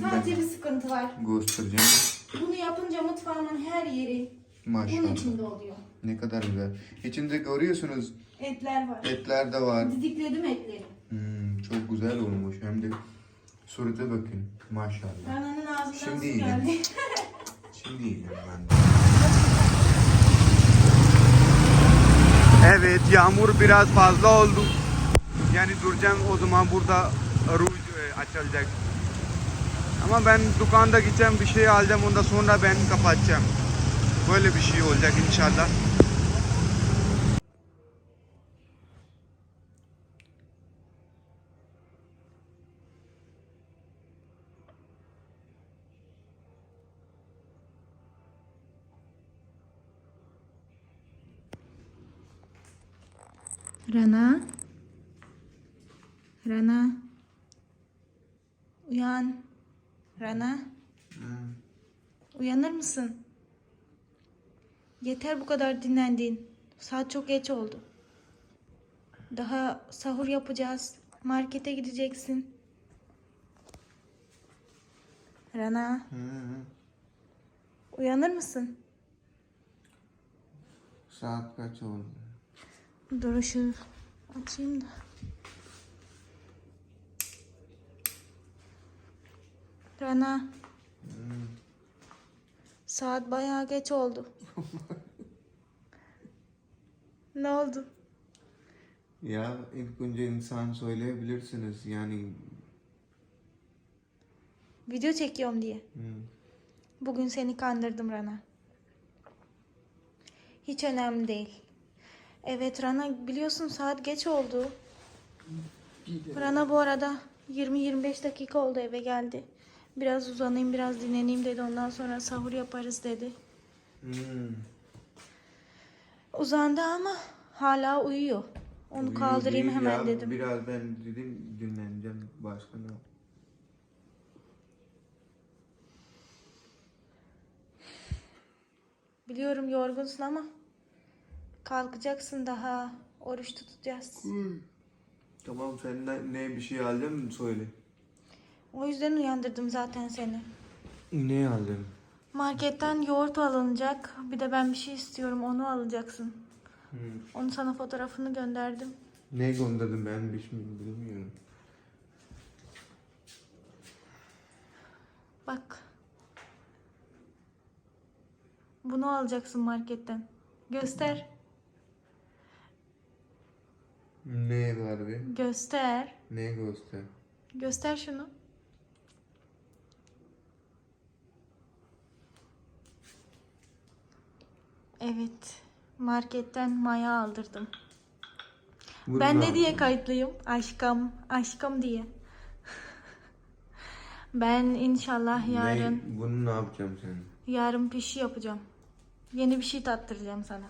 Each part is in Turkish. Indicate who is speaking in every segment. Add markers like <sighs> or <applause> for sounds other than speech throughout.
Speaker 1: Sadece bir sıkıntı var.
Speaker 2: göstereceğim.
Speaker 1: Bunu yapınca mutfağımın her yeri bunun
Speaker 2: Maşallah.
Speaker 1: içinde oluyor.
Speaker 2: Ne kadar güzel. İçinde görüyorsunuz
Speaker 1: Etler var.
Speaker 2: etler de var.
Speaker 1: Didikledim etleri.
Speaker 2: Hmm, çok güzel olmuş. Hem de surete bakın. Maşallah.
Speaker 1: Rana'nın ağzından
Speaker 2: Şimdi
Speaker 1: su geldi. <laughs>
Speaker 2: Şimdi yiyeceğim ben de. Evet yağmur biraz fazla oldu. Yani duracağım o zaman burada ruj e, açılacak. Ama ben dükkanda gideceğim bir şey alacağım ondan sonra ben kapatacağım. Böyle bir şey olacak inşallah.
Speaker 1: Rana. Rana. Uyan. Rana. Uyanır mısın? Yeter bu kadar dinlendin. Saat çok geç oldu. Daha sahur yapacağız. Markete gideceksin. Rana. Uyanır mısın?
Speaker 2: Saat kaç oldu?
Speaker 1: Dur şu açayım da. Rana. Saat bayağı geç oldu. <laughs> ne oldu?
Speaker 2: Ya ilk önce insan söyleyebilirsiniz yani
Speaker 1: Video çekiyorum diye.
Speaker 2: hmm,
Speaker 1: Bugün seni kandırdım Rana. Hiç önemli değil. Evet Rana biliyorsun saat geç oldu. Rana bu arada 20-25 dakika oldu eve geldi. Biraz uzanayım biraz dinleneyim dedi. Ondan sonra sahur yaparız dedi.
Speaker 2: hmm,
Speaker 1: Uzandı ama hala uyuyor. Onu
Speaker 2: uyuyor
Speaker 1: kaldırayım
Speaker 2: değil
Speaker 1: hemen
Speaker 2: ya,
Speaker 1: dedim.
Speaker 2: Biraz ben dedim dinleneceğim başka ne?
Speaker 1: Biliyorum yorgunsun ama kalkacaksın daha. Oruç tutacağız.
Speaker 2: Tamam sen ne, ne bir şey aldın mı söyle.
Speaker 1: O yüzden uyandırdım zaten seni.
Speaker 2: Ne aldın?
Speaker 1: Marketten yoğurt alınacak. Bir de ben bir şey istiyorum. Onu alacaksın.
Speaker 2: Hmm.
Speaker 1: Onu sana fotoğrafını gönderdim.
Speaker 2: Ne gönderdin ben bir şey bilmiyorum.
Speaker 1: Bak. Bunu alacaksın marketten. Göster.
Speaker 2: Ne var be?
Speaker 1: Göster.
Speaker 2: Ne göster?
Speaker 1: Göster şunu. Evet. Marketten maya aldırdım.
Speaker 2: Bunu
Speaker 1: ben ne diye kayıtlıyım? Aşkım, aşkım diye. <laughs> ben inşallah yarın
Speaker 2: Ne, bunu ne yapacağım sen?
Speaker 1: yarın pişi yapacağım. Yeni bir şey tattıracağım sana.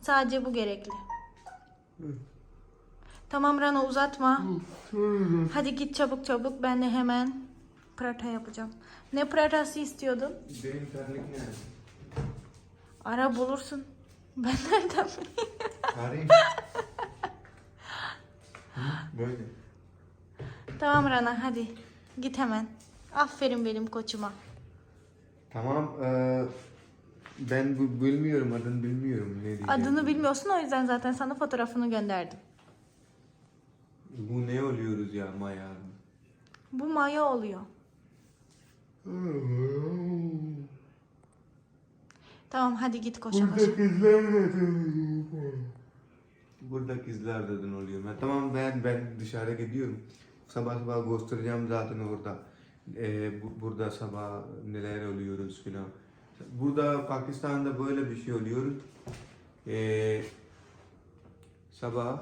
Speaker 1: Sadece bu gerekli. Tamam Rana uzatma. Hadi git çabuk çabuk. Ben de hemen prata yapacağım. Ne pratası istiyordun?
Speaker 2: Benim terlik nerede?
Speaker 1: Ara bulursun. Ben nereden bileyim?
Speaker 2: Arayayım. Hı, Böyle.
Speaker 1: Tamam Rana hadi. Git hemen. Aferin benim koçuma.
Speaker 2: Tamam. eee, ben bu bilmiyorum adını bilmiyorum ne diyeceğim.
Speaker 1: Adını bilmiyorsun o yüzden zaten sana fotoğrafını gönderdim.
Speaker 2: Bu ne oluyoruz ya Maya?
Speaker 1: Bu maya oluyor. Tamam hadi git koşa koşa.
Speaker 2: kızlar neden Burada kızlar neden oluyor? Ben, tamam ben ben dışarı gidiyorum. Sabah sabah göstereceğim zaten orada. Ee, bu- burada sabah neler oluyoruz filan. Burada Pakistan'da böyle bir şey oluyor. Ee, sabah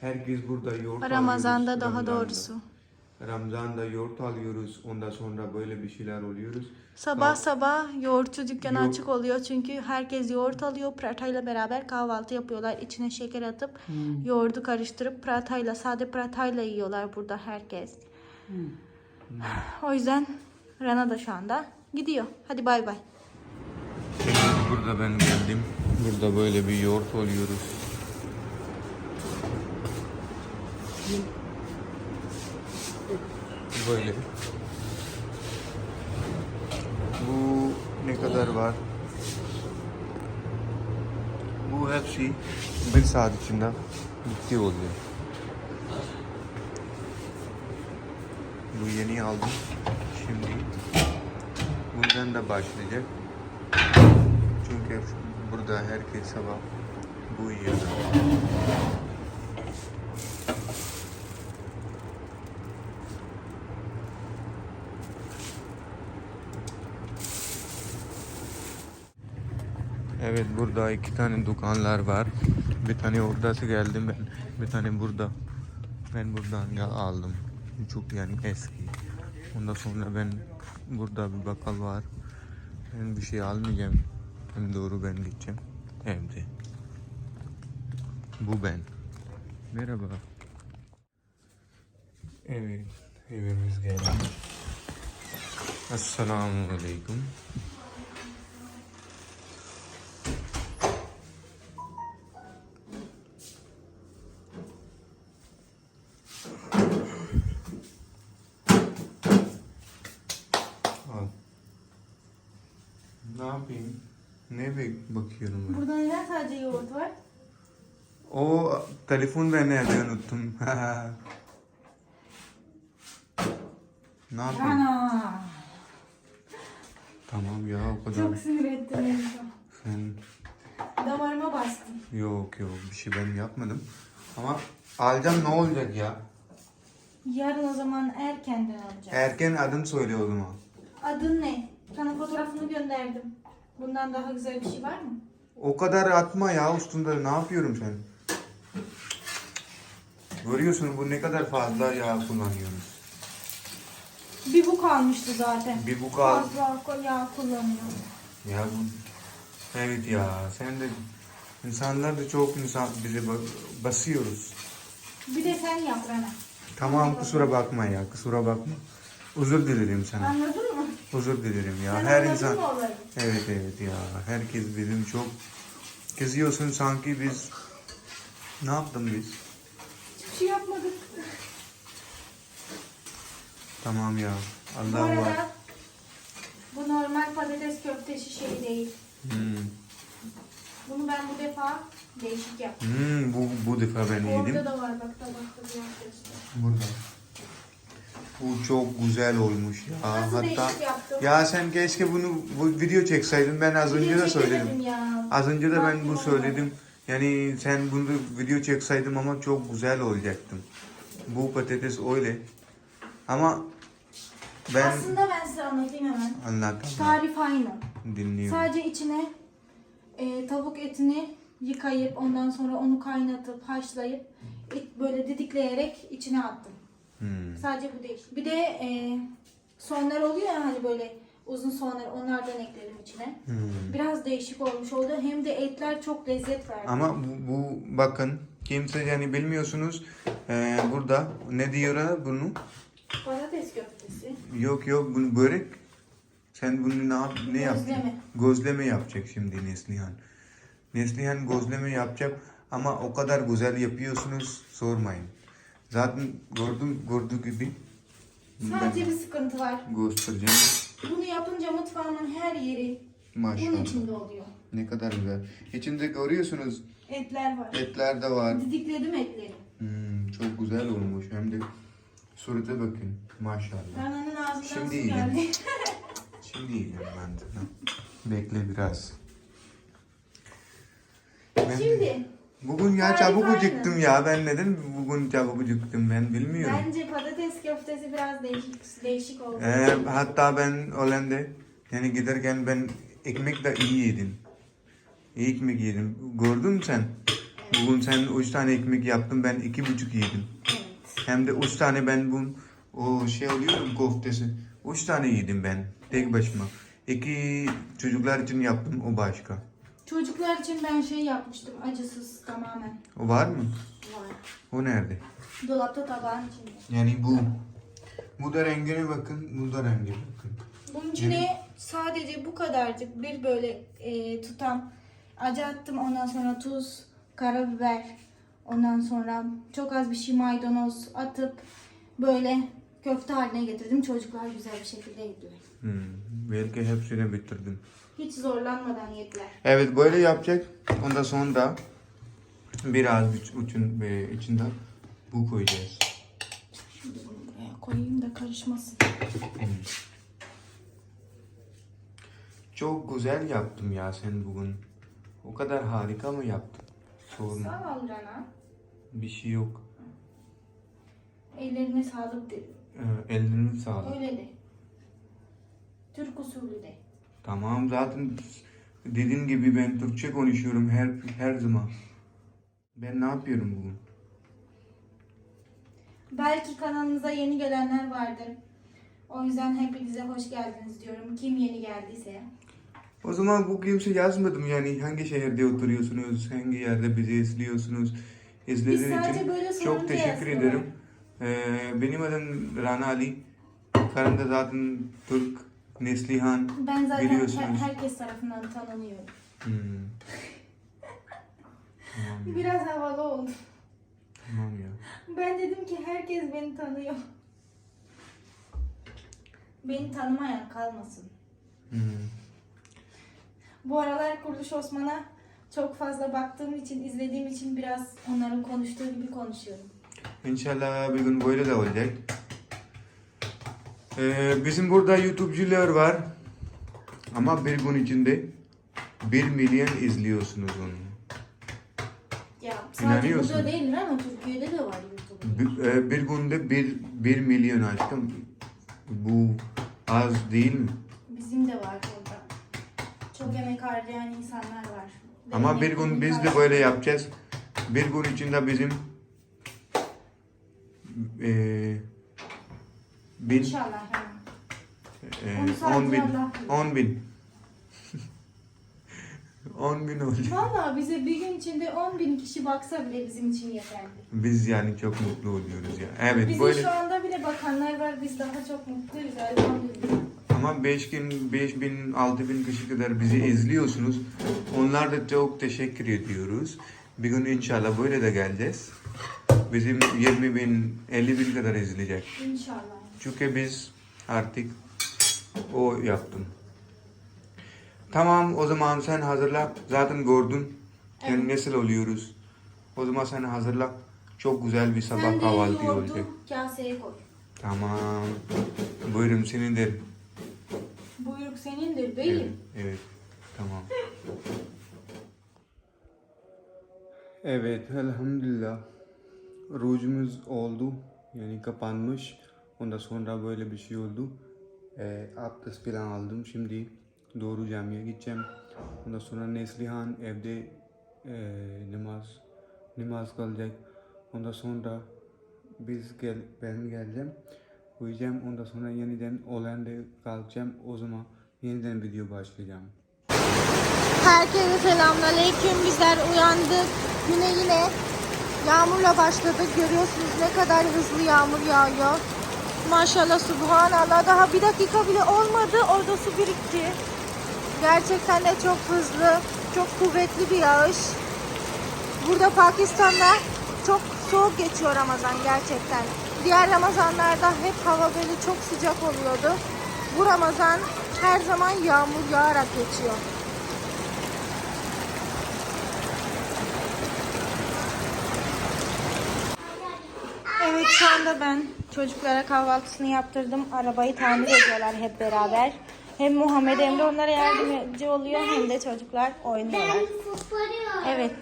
Speaker 2: herkes burada yoğurt
Speaker 1: Ramazan'da
Speaker 2: alıyoruz,
Speaker 1: daha doğrusu.
Speaker 2: Ramazan'da yoğurt alıyoruz. Ondan sonra böyle bir şeyler oluyoruz.
Speaker 1: Sabah
Speaker 2: Tamam.
Speaker 1: sabah yoğurtçu dükkanı
Speaker 2: Yo-
Speaker 1: açık oluyor çünkü herkes yoğurt alıyor. Pratayla beraber kahvaltı yapıyorlar. İçine şeker atıp yoğurdu karıştırıp pratayla sade pratayla yiyorlar burada herkes. <sighs> O yüzden Rana da şu anda gidiyor. Hadi bay bay.
Speaker 2: Burada ben geldim. Burada böyle bir yoğurt oluyoruz. Böyle. Bu ne kadar var? Bu hepsi bir saat içinde bitti oluyor. Bu yeni aldım. Şimdi bundan da başlayacak. Çünkü burada herkes sabah bu yiyor. Evet burada iki tane dükkanlar var. Bir tane oradası geldim ben. Bir tane burada. Ben buradan aldım. Çok yani eski. Ondan sonra ben burada bir bakkal var. Ben bir şey almayacağım. Hem doğru ben gideceğim evde. Bu ben. Merhaba. Evet, evimiz geldi. Esselamu Aleyküm. Al. Ne yapayım? Ne bek bakıyorum ben?
Speaker 1: Burada neden sadece yoğurt var?
Speaker 2: O telefon ben unuttum. <laughs> ne yapayım?
Speaker 1: Ana.
Speaker 2: Tamam ya o kadar.
Speaker 1: Çok sinir ettin beni.
Speaker 2: Sen
Speaker 1: Damarıma bastın.
Speaker 2: yok yok bir şey ben yapmadım. Ama alacağım ne olacak ya?
Speaker 1: Yarın o zaman erkenden alacağım.
Speaker 2: Erken adım söyle o zaman.
Speaker 1: Adın ne? Sana fotoğrafını gönderdim. Bundan daha güzel bir şey var mı?
Speaker 2: O kadar atma ya üstünde ne yapıyorum sen? Görüyorsun bu ne kadar fazla yağ kullanıyoruz.
Speaker 1: Bir bu kalmıştı zaten.
Speaker 2: Bir bu kal.
Speaker 1: Fazla yağ kullanıyorum.
Speaker 2: Ya bu evet ya sen de insanlar da çok insan bize ba- basıyoruz.
Speaker 1: Bir de sen yap Rana.
Speaker 2: Tamam kusura bakma ya kusura bakma. Özür dilerim sana.
Speaker 1: Anladın mı?
Speaker 2: Özür dilerim ya.
Speaker 1: Sen
Speaker 2: Her insan? Evet evet ya. Herkes bizim çok kızıyorsun sanki biz ne yaptım biz?
Speaker 1: Hiçbir şey yapmadık.
Speaker 2: Tamam ya.
Speaker 1: Bu
Speaker 2: Allah var.
Speaker 1: arada bu normal patates köftesi şey değil.
Speaker 2: Hmm.
Speaker 1: Bunu ben bu defa değişik yaptım.
Speaker 2: Hmm, bu bu defa ben
Speaker 1: Orada
Speaker 2: yedim.
Speaker 1: da var bak tabakta bir arkadaşlar.
Speaker 2: Burada. Bu çok güzel olmuş ya.
Speaker 1: Nasıl
Speaker 2: Hatta
Speaker 1: değişik yaptım?
Speaker 2: ya sen keşke bunu bu video çekseydin. Ben az önce
Speaker 1: Video
Speaker 2: de söyledim.
Speaker 1: çekemedim Ya.
Speaker 2: Az önce de ben bu söyledim. Yani sen bunu video çekseydim ama çok güzel olacaktım. Bu patates öyle. Ama ben
Speaker 1: Aslında ben size anlatayım hemen.
Speaker 2: anlatamam.
Speaker 1: Tarif aynı.
Speaker 2: Dinliyorum.
Speaker 1: Sadece içine e, tavuk etini yıkayıp ondan sonra onu kaynatıp haşlayıp böyle didikleyerek içine attım.
Speaker 2: Hmm.
Speaker 1: Sadece bu değil. Bir de e, soğanlar oluyor ya hani böyle uzun soğanlar onlardan ekledim içine.
Speaker 2: Hmm.
Speaker 1: Biraz değişik olmuş oldu. Hem de etler çok lezzet verdi.
Speaker 2: Ama bu, bu bakın kimse yani bilmiyorsunuz Ee, burada ne diyorlar bunu?
Speaker 1: Patates köftesi.
Speaker 2: Yok yok bunu börek. Sen bunu ne yap ne yapacaksın?
Speaker 1: Gözleme.
Speaker 2: Gözleme yapacak şimdi Neslihan. Neslihan gözleme yapacak ama o kadar güzel yapıyorsunuz sormayın. Zaten gördüm gördüğü gibi
Speaker 1: Sadece bir sıkıntı var.
Speaker 2: göstereceğim.
Speaker 1: Bunu yapınca mutfağımın her yeri bunun
Speaker 2: Maşallah.
Speaker 1: içinde oluyor.
Speaker 2: Ne kadar güzel. İçinde görüyorsunuz
Speaker 1: Etler var.
Speaker 2: etler de var.
Speaker 1: Didikledim etleri.
Speaker 2: Hmm, çok güzel olmuş. Hem de surete bakın. Maşallah.
Speaker 1: Rana'nın ağzından
Speaker 2: Şimdi
Speaker 1: su
Speaker 2: yiyeyim.
Speaker 1: geldi. <laughs>
Speaker 2: Şimdi yiyeceğim ben de. Bekle biraz. Ben-
Speaker 1: Şimdi
Speaker 2: Bugün ya çabuk
Speaker 1: aynen.
Speaker 2: acıktım ya. Ben neden bugün çabuk acıktım ben bilmiyorum.
Speaker 1: bence patates köftesi biraz değişik değişik oldu.
Speaker 2: Ee, hatta ben Hollanda yani giderken ben ekmek de iyi yedim. İyi ekmek yedim. Gördün mü sen? Bugün sen üç tane ekmek yaptın ben iki buçuk yedim.
Speaker 1: Evet.
Speaker 2: Hem de üç tane ben bu o şey oluyor ya, koftesi. Üç tane yedim ben tek başıma. İki çocuklar için yaptım o başka.
Speaker 1: Çocuklar için ben şey yapmıştım acısız tamamen.
Speaker 2: O var mı?
Speaker 1: Var.
Speaker 2: O nerede?
Speaker 1: Dolapta tabağın içinde.
Speaker 2: Yani bu. Bu da rengine bakın, bu da rengine bakın.
Speaker 1: Bunun içine sadece bu kadarcık bir böyle e, tutam acı attım. Ondan sonra tuz, karabiber, ondan sonra çok az bir şey maydanoz atıp böyle köfte haline getirdim. Çocuklar güzel bir şekilde yediler.
Speaker 2: Hmm. Belki hepsini bitirdim.
Speaker 1: Hiç zorlanmadan yediler.
Speaker 2: Evet böyle yapacak. Ondan sonra biraz uç, ucun ve içinde bu koyacağız.
Speaker 1: Şimdi bunu buraya koyayım da karışmasın.
Speaker 2: Çok güzel yaptım ya sen bugün. O kadar harika mı yaptın? Sorun.
Speaker 1: Sağ ol Rana.
Speaker 2: Bir şey yok.
Speaker 1: Ellerine sağlık de.
Speaker 2: Ee, ellerine sağlık.
Speaker 1: Öyle de. Türk usulü de.
Speaker 2: Tamam zaten dediğin gibi ben Türkçe konuşuyorum her her zaman. Ben ne yapıyorum bugün?
Speaker 1: Belki kanalımıza yeni gelenler vardır. O yüzden hepinize hoş geldiniz diyorum. Kim yeni geldiyse.
Speaker 2: O zaman bu kimse yazmadım yani hangi şehirde oturuyorsunuz, hangi yerde bizi izliyorsunuz. İzlediğiniz için çok teşekkür
Speaker 1: yazıyorlar.
Speaker 2: ederim. Ee, benim adım Rana Ali. Karım da zaten Türk, Neslihan.
Speaker 1: Ben zaten
Speaker 2: Biliyorsunuz.
Speaker 1: her- herkes tarafından tanınıyorum.
Speaker 2: Hmm. <laughs>
Speaker 1: Biraz havalı oldu.
Speaker 2: tamam ya.
Speaker 1: Ben dedim ki herkes beni tanıyor. Beni tanımayan kalmasın.
Speaker 2: Hmm.
Speaker 1: Bu aralar Kuruluş Osman'a çok fazla baktığım için, izlediğim için biraz onların konuştuğu gibi konuşuyorum.
Speaker 2: İnşallah bir gün böyle de olacak. Ee, bizim burada YouTube'cular var. Ama bir gün içinde 1 milyon izliyorsunuz onu.
Speaker 1: Ya sadece
Speaker 2: İnanıyorsun.
Speaker 1: burada değil ama Türkiye'de de var YouTube'da.
Speaker 2: Bir, e, bir günde 1 bir milyon aşkım. Bu az değil mi?
Speaker 1: Bizim de var burada. Çok emek harcayan insanlar var.
Speaker 2: Ama bir gün biz de böyle yapacağız. Bir gün içinde bizim e, bin,
Speaker 1: İnşallah. yani.
Speaker 2: e,
Speaker 1: Onu sadece
Speaker 2: 10 bin,
Speaker 1: Allah bilir.
Speaker 2: 10 bin. <laughs> 10 bin olacak.
Speaker 1: Valla bize bir gün içinde 10 bin kişi baksa bile bizim için yeterli.
Speaker 2: Biz yani çok mutlu oluyoruz ya. Evet
Speaker 1: Bize
Speaker 2: böyle
Speaker 1: şu anda bile bakanlar var. Biz daha çok mutluyuz. Elhamdülillah.
Speaker 2: ama 5 bin, 5 bin, 6 bin kişi kadar bizi izliyorsunuz. Onlar da çok teşekkür ediyoruz. Bir gün inşallah böyle de geleceğiz. Bizim 20 bin, 50 bin kadar izleyecek.
Speaker 1: İnşallah.
Speaker 2: Çünkü biz artık o yaptım. Tamam o zaman sen hazırla. Zaten gördün. Yani
Speaker 1: Evet.
Speaker 2: nasıl oluyoruz. O zaman sen hazırla. Çok güzel bir sabah
Speaker 1: Sen de
Speaker 2: kahvaltı
Speaker 1: yoğurdu
Speaker 2: olacak.
Speaker 1: kaseye koy.
Speaker 2: Tamam. Buyurun senindir.
Speaker 1: Buyruk senindir
Speaker 2: Evet,
Speaker 1: beyim.
Speaker 2: evet. Tamam. Evet, elhamdülillah. Rujumuz oldu. Yani kapanmış. Ondan sonra böyle bir şey oldu. Ee, abdest falan aldım. Şimdi doğru camiye gideceğim. Ondan sonra Neslihan evde e, namaz namaz kılacak. Ondan sonra biz gel ben geleceğim. Uyuyacağım. Ondan sonra yeniden Hollanda'ya kalkacağım. O zaman yeniden video başlayacağım.
Speaker 1: Herkese selamünaleyküm. Bizler uyandık. Güne yine yağmurla başladık. Görüyorsunuz ne kadar hızlı yağmur yağıyor. Maşallah subhanallah. Daha bir dakika bile olmadı. Orada su birikti. Gerçekten de çok hızlı, çok kuvvetli bir yağış. Burada Pakistan'da çok soğuk geçiyor Ramazan gerçekten. Diğer Ramazanlarda hep hava böyle çok sıcak oluyordu. Bu Ramazan her zaman yağmur yağarak geçiyor. Evet şu anda ben çocuklara kahvaltısını yaptırdım. Arabayı tamir ediyorlar hep beraber. Hem Muhammed Emre onlara yardımcı oluyor hem de çocuklar oynuyorlar. Evet.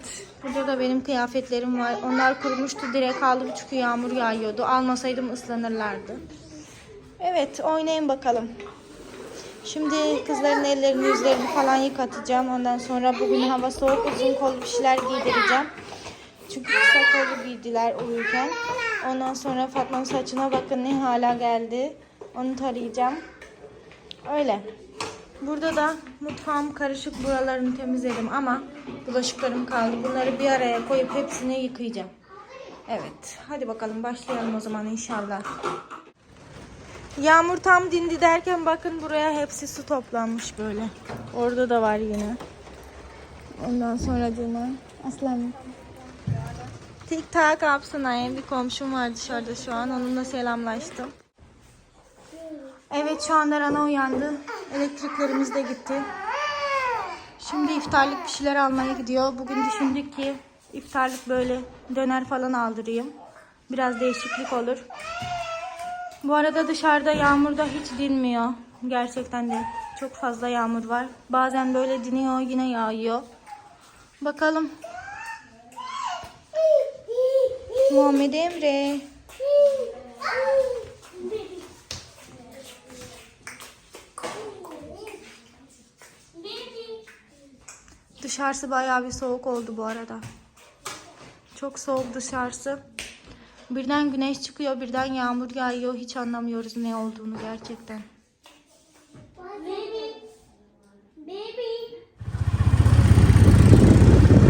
Speaker 1: Burada da benim kıyafetlerim var. Onlar kurumuştu. Direkt aldım çünkü yağmur yağıyordu. Almasaydım ıslanırlardı. Evet oynayın bakalım. Şimdi kızların ellerini yüzlerini falan yıkatacağım. Ondan sonra bugün hava soğuk uzun kollu bir şeyler giydireceğim. Çünkü kollu giydiler uyurken. Ondan sonra Fatma'nın saçına bakın ne hala geldi. Onu tarayacağım. Öyle. Burada da mutfağım karışık buralarını temizledim ama bulaşıklarım kaldı. Bunları bir araya koyup hepsini yıkayacağım. Evet. Hadi bakalım başlayalım o zaman inşallah. Yağmur tam dindi derken bakın buraya hepsi su toplanmış böyle. Orada da var yine. Ondan sonra cuma. Aslan. Tik tak yapsın Bir komşum var dışarıda şu an. Onunla selamlaştım. Evet şu anda Rana uyandı. Elektriklerimiz de gitti. Şimdi iftarlık bir şeyler almaya gidiyor. Bugün düşündük ki iftarlık böyle döner falan aldırayım. Biraz değişiklik olur. Bu arada dışarıda yağmur da hiç dinmiyor. Gerçekten de çok fazla yağmur var. Bazen böyle diniyor yine yağıyor. Bakalım. Muhammed Emre. Dışarısı bayağı bir soğuk oldu bu arada. Çok soğuk dışarısı. Birden güneş çıkıyor, birden yağmur yağıyor. Hiç anlamıyoruz ne olduğunu gerçekten.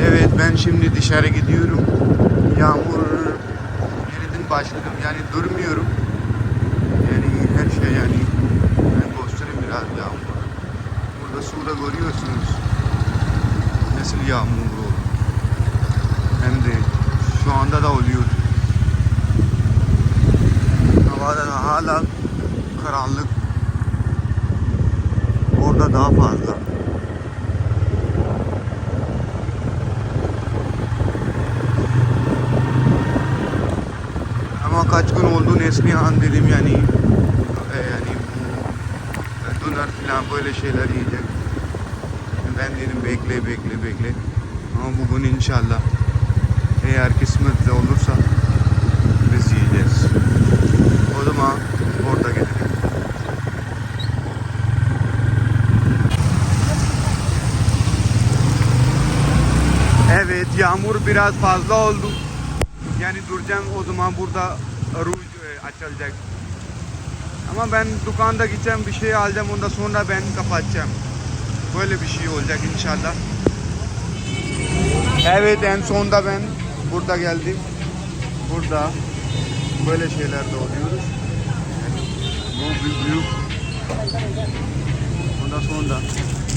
Speaker 2: Evet ben şimdi dışarı gidiyorum. Yağmur yeniden başladım. Yani durmuyorum. Yani her şey yani ben göstereyim biraz yağmur. Burada suda görüyorsunuz. Nasıl yağmur oldu. Hem de şu anda da oluyor. Havada da hala karanlık. Orada daha fazla. Ama kaç gün oldu Neslihan dedim yani e, yani döner falan böyle şeyler yiyecek. Ben dedim bekle bekle bekle. Ama bugün inşallah eğer kısmetse olursa biz yiyeceğiz. O zaman orada gidelim. Evet yağmur biraz fazla oldu. Yani duracağım o zaman burada ruj e, açılacak. Ama ben dükkanda gideceğim bir şey alacağım ondan sonra ben kapatacağım. Böyle bir şey olacak inşallah. Evet en sonunda ben burada geldim. Burada böyle şeyler de oluyoruz. Bu büyük büyük. Ondan sonra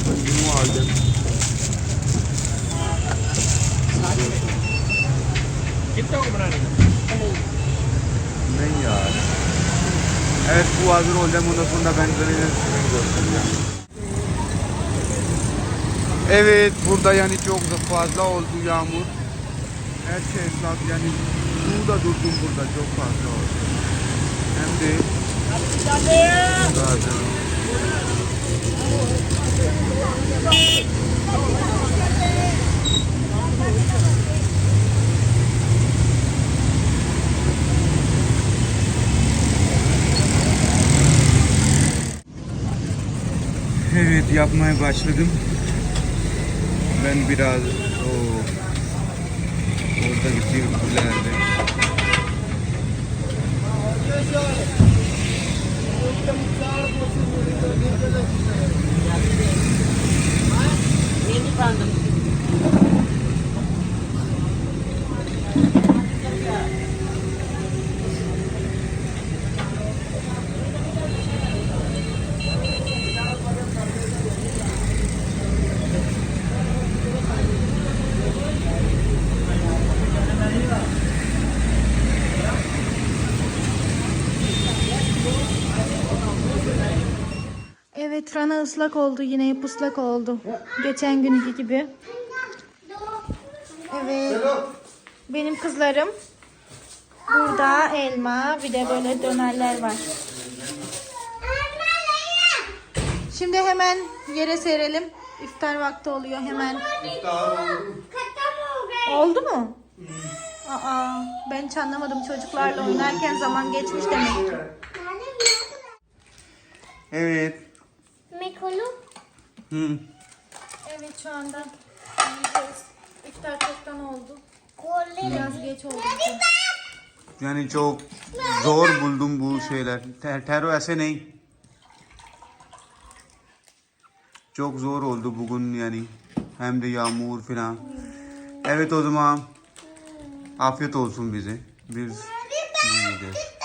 Speaker 2: bunu alacağım. Ne ya? Evet bu hazır olacağım ondan sonra ben böyle. Evet burada yani çok da fazla oldu yağmur. Her şey ıslak yani su da durdum burada çok fazla oldu. Hem de zaten. Evet yapmaya başladım. Ben biraz o orada gittiğim ileride.
Speaker 1: Evet Rana ıslak oldu yine hep ıslak oldu. Geçen günkü gibi. Evet. Benim kızlarım. Burada elma bir de böyle dönerler var. Şimdi hemen yere serelim. İftar vakti oluyor hemen. Oldu mu? Aa, ben hiç anlamadım çocuklarla oynarken zaman geçmiş demek ki.
Speaker 2: Evet.
Speaker 3: Mekolu.
Speaker 2: Hı.
Speaker 1: Evet şu anda yiyeceğiz. İftar çoktan oldu. Biraz geç oldu.
Speaker 2: Yani çok zor buldum bu şeyler. Ter tero ese. Çok zor oldu bugün yani. Hem de yağmur falan. Evet o zaman afiyet olsun bize. Biz yiyeceğiz.